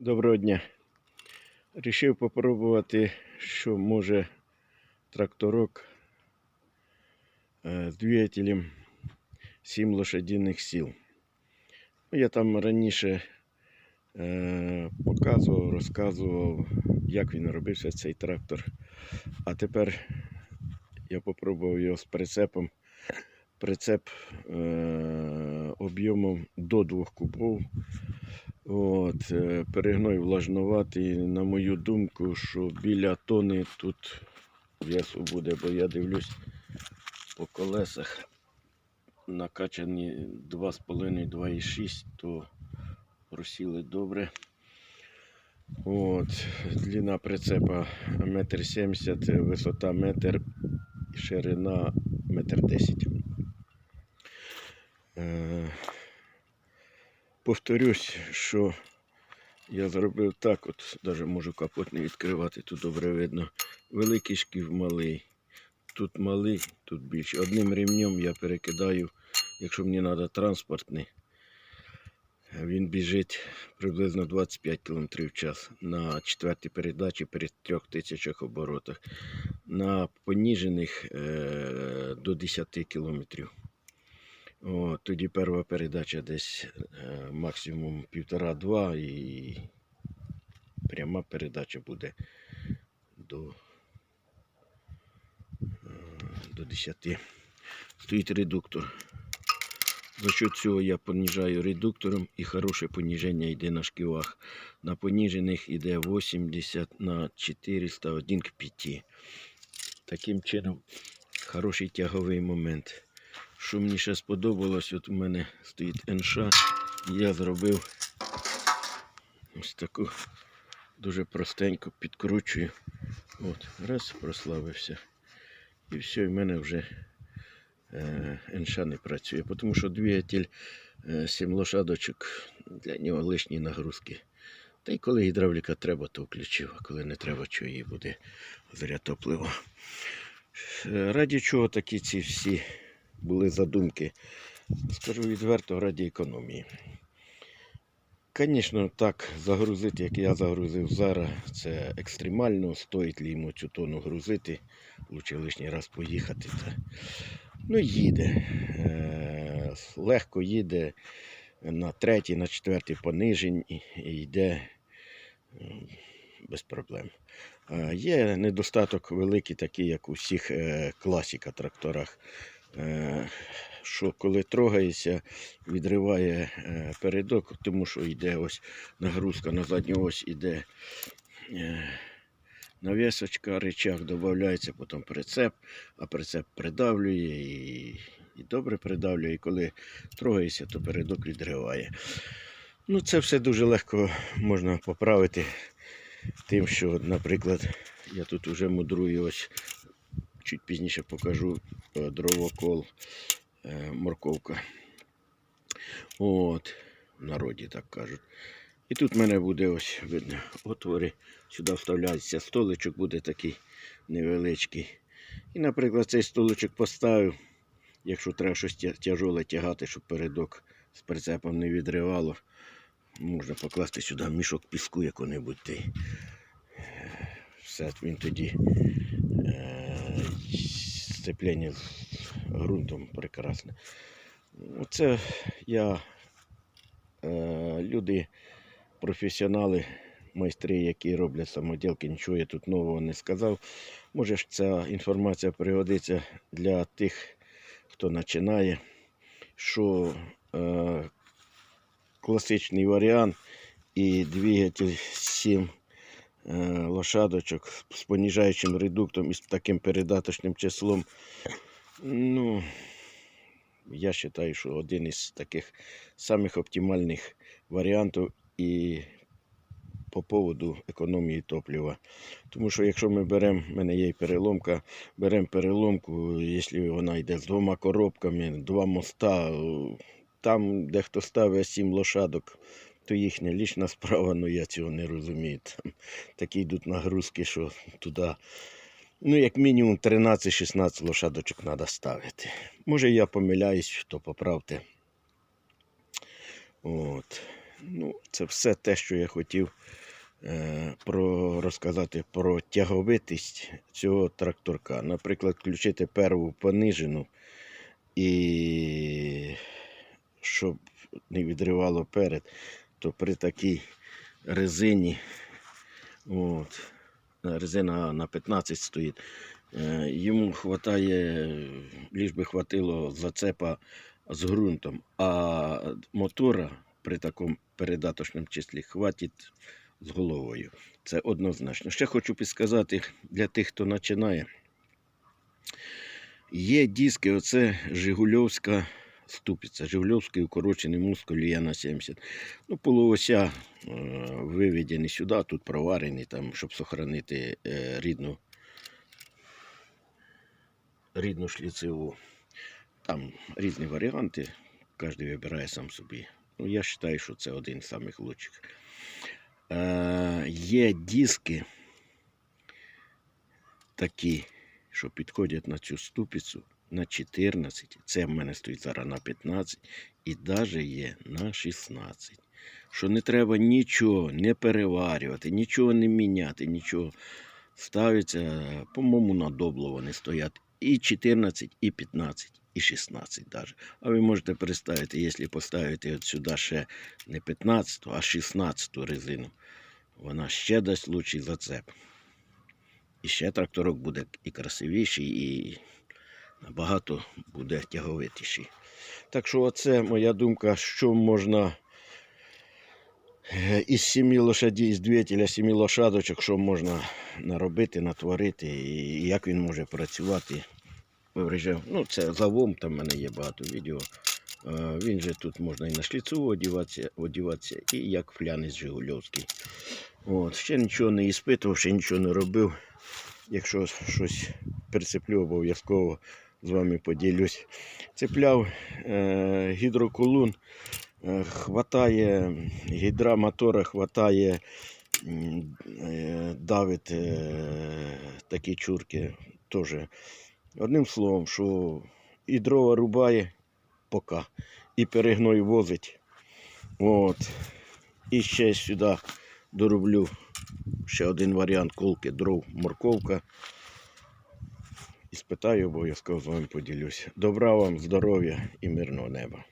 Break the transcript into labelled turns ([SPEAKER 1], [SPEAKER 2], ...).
[SPEAKER 1] Доброго дня. Рішив попробувати, що може тракторок е, з двигателем 7 лошадиних сил. Ну, Я там раніше е, показував, розказував, як він робився цей трактор. А тепер я попробував його з прицепом. Прицеп е, об'ємом до 2 кубов. От, е, перегной влажнуватий, на мою думку, що біля тони тут весу буде, бо я дивлюсь по колесах накачані 2,5-2,6, то просіли добре. От, длина прицепа 1,70 м, висота 1 м, ширина 1,10 м. Повторюсь, що я зробив так, от навіть можу капот не відкривати, тут добре видно. Великий шків малий. Тут малий, тут більший. Одним ремнем я перекидаю, якщо мені треба транспортний. Він біжить приблизно 25 км в час на четвертій передачі при 3000 оборотах. На поніжених е, до 10 кілометрів. О, тоді перша передача десь е, максимум півтора-два і пряма передача буде до, е, до 10. Стоїть редуктор. За що цього я поніжаю редуктором і хороше поніження йде на шківах. На поніжених йде 80 на 401 к 5. Таким чином, хороший тяговий момент. Що мені ще сподобалось, от у мене стоїть НШ, я зробив ось таку дуже простеньку підкручую. От, раз, прославився. І все, і в мене вже е, НШ не працює, тому що двигатель е, 7 лошадочок для нього лишні нагрузки. Та й коли гідравліка треба, то включив, а коли не треба, що її буде зря топливо. Е, Раді чого такі ці всі були задумки. Скажу відверто, раді економії. Звісно, так загрузити, як я загрузив зараз, це екстремально. Стоїть ли йому цю тону грузити, лучше лишній раз поїхати. Та... Ну, їде. Е, Легко їде на третій, на четвертий понижень і йде без проблем. Е, Є недостаток великий, такий, як у всіх е, класіка тракторах. Що коли трогається, відриває е, передок, тому що йде ось нагрузка на задню ось іде е, навісочка, речах, додається потім прицеп, а прицеп придавлює і, і добре придавлює. І коли трогається, то передок відриває. Ну, це все дуже легко можна поправити тим, що, наприклад, я тут вже мудрую ось чуть пізніше покажу е, дровокол, морковка. От, в народі так кажуть. І тут в мене буде ось видно отвори. Сюди вставляється столичок, буде такий невеличкий. І, наприклад, цей столичок поставив, якщо треба щось тя- тяжоле тягати, щоб передок з прицепом не відривало. Можна покласти сюди мішок піску яку-небудь. е, Все, він тоді е, сцеплення ґрунтом прекрасне. Оце я е, люди, професіонали, майстри, які роблять самоділки, нічого я тут нового не сказав. Може ж ця інформація пригодиться для тих, хто починає, що е, класичний варіант і двигатель 7 е, лошадочок з поніжаючим редуктом і з таким передаточним числом. Ну, я вважаю, що один із таких самих оптимальних варіантів і по поводу економії топлива. Тому що якщо ми беремо, в мене є і переломка, беремо переломку, якщо вона йде з двома коробками, два моста, там дехто ставить сім лошадок, то їхня лічна справа, ну я цього не розумію. Там такі йдуть нагрузки, що туди, ну, як мінімум 13-16 лошадочок треба ставити. Може я помиляюсь, то поправте. От. Ну, це все те, що я хотів е, про, розказати про тяговитість цього тракторка. Наприклад, включити перву понижену і щоб не відривало перед, то при такій резині, от, резина на 15 стоїть, е, йому вистачає, ліж би хватило зацепа з ґрунтом, а мотора при такому передаточному числі хватить з головою. Це однозначно. Ще хочу підсказати для тих, хто починає. Є диски, оце Жигульовська ступиця, Жигульовський укорочений мускул на 70. Ну, полуося е, виведені сюди, тут проварені, там, щоб сохранити е, рідну, рідну шліцеву. Там різні варіанти, кожен вибирає сам собі. Ну, я вважаю, що це один з лучших. Е, є диски такі, що підходять на цю ступицю на 14. Це в мене стоїть зараз на 15 і навіть є на 16. Що не треба нічого не переварювати, нічого не міняти, нічого. Ставиться, по-моєму, на добло вони стоять і 14, і 15, і 16 навіть. А ви можете представити, якщо поставити от сюди ще не 15, а 16 резину, вона ще дасть лучший зацеп. І ще тракторок буде і красивіший, і набагато буде тяговитіший. Так що, оце моя думка, що можна е, із сімі лошадей, з двигателя сімі лошадочок, що можна наробити, натворити, і як він може працювати. Ну, це завом, там в мене є багато відео. Е, Він же тут можна і на шліцу одіватися, одіватися і як флянець Жигульовський. От. Ще нічого не іспитував, ще нічого не робив. Якщо щось прицеплю, обов'язково з вами поділюсь. Цепляв е, гідроколун, е, хватає гідра мотора, хватає е, давить е, такі чурки теж. Одним словом, що і дрова рубає поки, і перегной возить. От. І ще сюди дороблю ще один варіант колки дров, морковка. Спитаю, обов'язково з вами поділюсь. Добра вам, здоров'я і мирного неба.